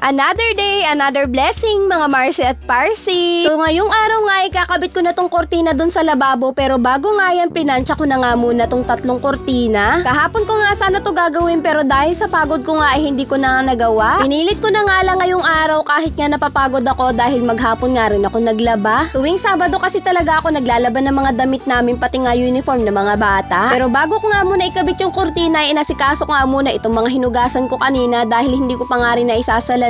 Another day, another blessing, mga Marcy at Parsi. So ngayong araw nga, ikakabit ko na tong kortina dun sa lababo pero bago nga yan, pinansya ko na nga muna tong tatlong kortina. Kahapon ko nga sana to gagawin pero dahil sa pagod ko nga ay hindi ko na nga nagawa. Pinilit ko na nga lang ngayong araw kahit nga napapagod ako dahil maghapon nga rin ako naglaba. Tuwing Sabado kasi talaga ako naglalaban ng mga damit namin pati nga uniform ng mga bata. Pero bago ko nga muna ikabit yung kortina, inasikaso ko nga muna itong mga hinugasan ko kanina dahil hindi ko pa nga rin na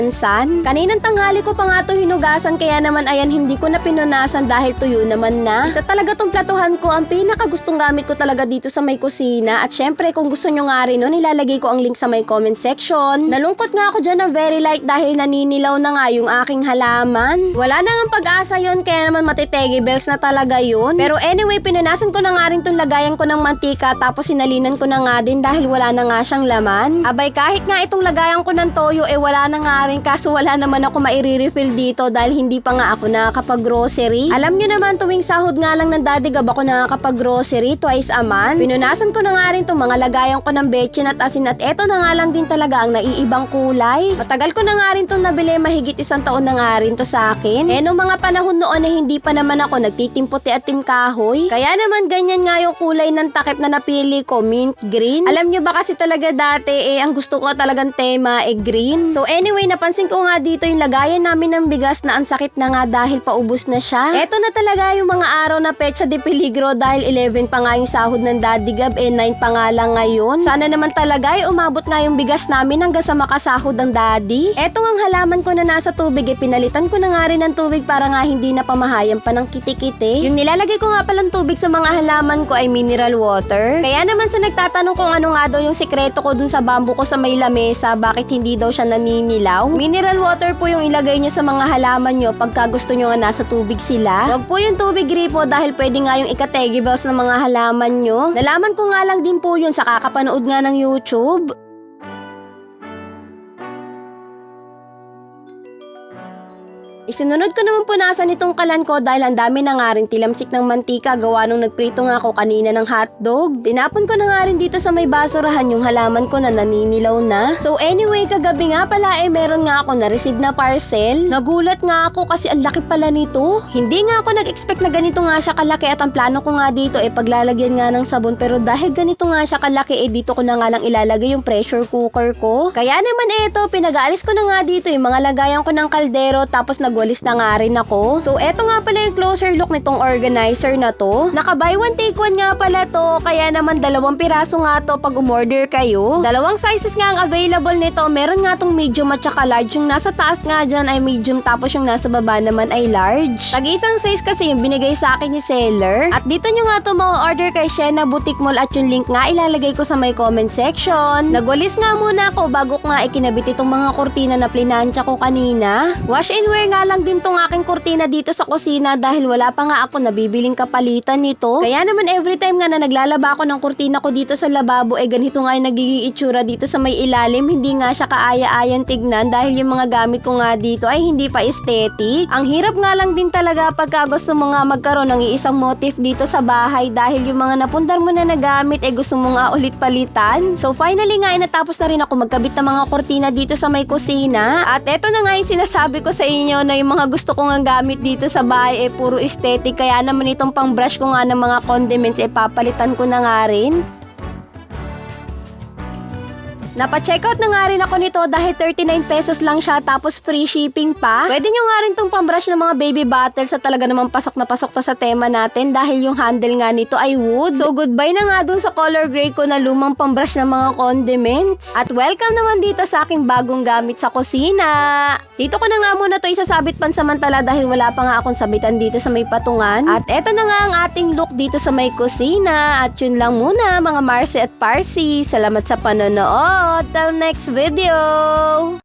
isasalansan. Kaninang tanghali ko pa nga to hinugasan kaya naman ayan hindi ko na pinunasan dahil tuyo naman na. Isa talaga tong platuhan ko ang pinakagustong gamit ko talaga dito sa may kusina at syempre kung gusto nyo nga rin nun ilalagay ko ang link sa may comment section. Nalungkot nga ako dyan ng very light dahil naninilaw na nga yung aking halaman. Wala na nga pag-asa yon kaya naman matitegi bells na talaga yun. Pero anyway pinunasan ko na nga rin tong lagayan ko ng mantika tapos sinalinan ko na nga din dahil wala na nga siyang laman. Abay kahit nga itong lagayan ko ng toyo eh wala na nga rin kaso wala naman ako maire-refill dito dahil hindi pa nga ako nakakapag-grocery. Alam nyo naman tuwing sahod nga lang ng daddy gab ako nakakapag-grocery twice a month. Pinunasan ko na nga rin itong mga lagayan ko ng betchin at asin at eto na nga lang din talaga ang naiibang kulay. Matagal ko na nga rin itong nabili mahigit isang taon na nga rin to sa akin. Eh nung mga panahon noon eh hindi pa naman ako nagtitimputi at timkahoy. Kaya naman ganyan nga yung kulay ng takip na napili ko, mint green. Alam nyo ba kasi talaga dati eh ang gusto ko talagang tema eh green. So anyway, napansin ko nga dito yung lagayan namin ng bigas na ang sakit na nga dahil paubos na siya. Eto na talaga yung mga araw na pecha de peligro dahil 11 pa nga yung sahod ng Daddy Gab eh 9 pa nga lang ngayon. Sana naman talaga ay umabot nga yung bigas namin hanggang sa makasahod ng Daddy. Eto ang halaman ko na nasa tubig eh pinalitan ko na nga rin ng tubig para nga hindi na pamahayan pa ng kitikite. Yung nilalagay ko nga palang tubig sa mga halaman ko ay mineral water. Kaya naman sa nagtatanong kung ano nga daw yung sikreto ko dun sa bamboo ko sa may lamesa, bakit hindi daw siya Mineral water po yung ilagay nyo sa mga halaman nyo pagka gusto nyo nga nasa tubig sila. Huwag po yung tubig gripo dahil pwede nga yung ikategibles ng mga halaman nyo. Nalaman ko nga lang din po yun sa kakapanood nga ng YouTube. Isinunod ko naman punasan itong kalan ko dahil ang dami na nga rin tilamsik ng mantika gawa nung nagprito nga ako kanina ng hotdog. Tinapon ko na nga rin dito sa may basurahan yung halaman ko na naninilaw na. So anyway, kagabi nga pala eh meron nga ako na-receive na parcel. Nagulat nga ako kasi ang laki pala nito. Hindi nga ako nag-expect na ganito nga siya kalaki at ang plano ko nga dito eh paglalagyan nga ng sabon pero dahil ganito nga siya kalaki eh dito ko na nga lang ilalagay yung pressure cooker ko. Kaya naman eto, pinag-aalis ko na nga dito yung mga lagayan ko ng kaldero tapos nagwalis na nga rin ako. So eto nga pala yung closer look nitong organizer na to. Naka buy one take one nga pala to kaya naman dalawang piraso nga to pag umorder kayo. Dalawang sizes nga ang available nito. Meron nga tong medium at saka large. Yung nasa taas nga dyan ay medium tapos yung nasa baba naman ay large. Tag isang size kasi yung binigay sa akin ni seller. At dito nyo nga to ma-order kay Shena Boutique Mall at yung link nga ilalagay ko sa may comment section. Nagwalis nga muna ako bago ko nga ikinabit itong mga kurtina na plinansya ko kanina. Wash and wear nga lang din tong aking kurtina dito sa kusina dahil wala pa nga ako nabibiling kapalitan nito. Kaya naman every time nga na naglalaba ako ng kurtina ko dito sa lababo eh ganito nga yung nagiging itsura dito sa may ilalim. Hindi nga siya kaaya-ayan tignan dahil yung mga gamit ko nga dito ay hindi pa aesthetic. Ang hirap nga lang din talaga pagka gusto mo nga magkaroon ng iisang motif dito sa bahay dahil yung mga napundar mo na nagamit eh gusto mo nga ulit palitan. So finally nga ay natapos na rin ako magkabit ng mga kurtina dito sa may kusina. At eto na nga yung sinasabi ko sa inyo na yung mga gusto ko nga gamit dito sa bahay eh puro aesthetic kaya naman itong pang brush ko nga ng mga condiments eh papalitan ko na nga rin. Napa-checkout na nga rin ako nito dahil 39 pesos lang siya tapos free shipping pa. Pwede nyo nga rin tong pambrush ng mga baby bottles sa talaga namang pasok na pasok to sa tema natin dahil yung handle nga nito ay wood. So goodbye na nga dun sa color gray ko na lumang pambrush ng mga condiments. At welcome naman dito sa aking bagong gamit sa kusina. Dito ko na nga muna to isasabit pansamantala dahil wala pa nga akong sabitan dito sa may patungan. At eto na nga ang ating look dito sa may kusina. At yun lang muna mga Marcy at Parsi. Salamat sa panonood. Till next video!